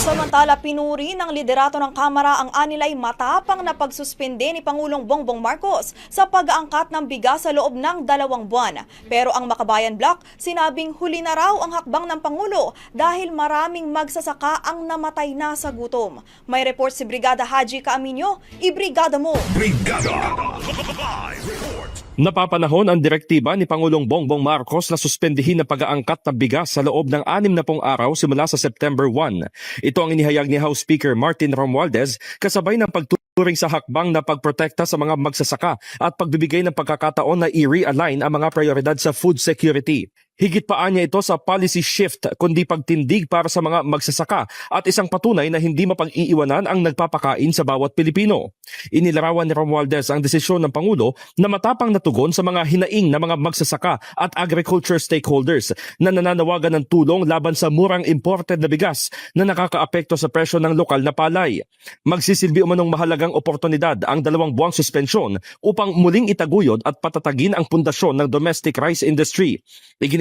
Samantala, pinuri ng liderato ng Kamara ang anilay matapang na pagsuspende ni Pangulong Bongbong Marcos sa pag-aangkat ng bigas sa loob ng dalawang buwan. Pero ang Makabayan Block, sinabing huli na raw ang hakbang ng Pangulo dahil maraming magsasaka ang namatay na sa gutom. May report si Brigada Haji Kaaminyo, ibrigada mo! Brigada. Live report. Napapanahon ang direktiba ni Pangulong Bongbong Marcos na suspendihin ang pag-aangkat ng bigas sa loob ng anim na pong araw simula sa September 1. Ito ang inihayag ni House Speaker Martin Romualdez kasabay ng pagtuturing sa hakbang na pagprotekta sa mga magsasaka at pagbibigay ng pagkakataon na i-realign ang mga prioridad sa food security. Higit pa niya ito sa policy shift kundi pagtindig para sa mga magsasaka at isang patunay na hindi mapag-iiwanan ang nagpapakain sa bawat Pilipino. Inilarawan ni Romualdez ang desisyon ng Pangulo na matapang natugon sa mga hinaing na mga magsasaka at agriculture stakeholders na nananawagan ng tulong laban sa murang imported na bigas na nakakaapekto sa presyo ng lokal na palay. Magsisilbi umanong mahalagang oportunidad ang dalawang buwang suspensyon upang muling itaguyod at patatagin ang pundasyon ng domestic rice industry.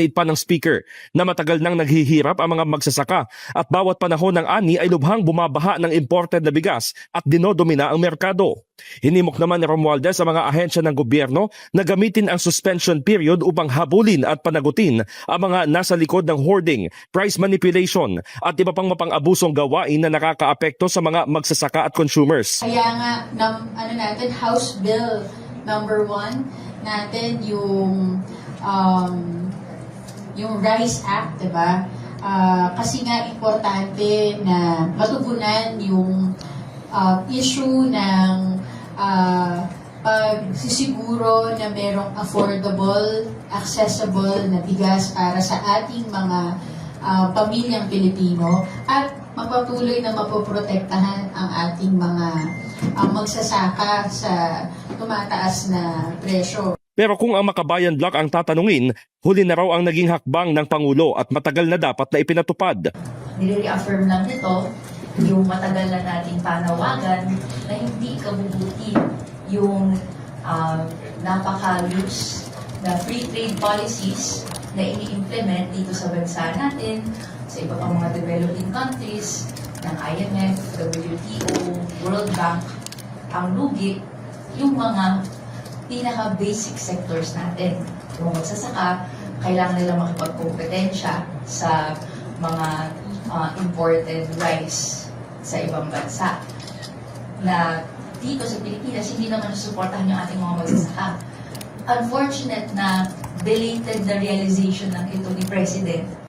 Iginit pa ng speaker na matagal nang naghihirap ang mga magsasaka at bawat panahon ng ani ay lubhang bumabaha ng imported na bigas at dinodomina ang merkado. Hinimok naman ni Romualdez sa mga ahensya ng gobyerno na gamitin ang suspension period upang habulin at panagutin ang mga nasa likod ng hoarding, price manipulation at iba pang mapang-abusong gawain na nakakaapekto sa mga magsasaka at consumers. Kaya nga, num, ano natin, House Bill number one natin, yung, um, yung Rice Act, di ba? Ah, kasi nga importante na matugunan yung ah, issue ng ah, pagsisiguro na merong affordable, accessible na bigas para sa ating mga ah, pamilyang Pilipino at magpatuloy na mapoprotektahan ang ating mga ah, magsasaka sa tumataas na presyo. Pero kung ang Makabayan Block ang tatanungin, huli na raw ang naging hakbang ng Pangulo at matagal na dapat na ipinatupad. nire-reaffirm lang nito yung matagal na nating panawagan na hindi kabubuti yung uh, napaka-loose na free trade policies na ini-implement dito sa bansa natin, sa iba pang mga developing countries, ng IMF, WTO, World Bank, ang lugi, yung mga pinaka-basic sectors natin. Yung magsasaka, kailangan nila makipagkompetensya sa mga uh, imported rice sa ibang bansa. Na dito sa Pilipinas, hindi naman susuportahan yung ating mga magsasaka. Unfortunate na belated na realization ng ito ni President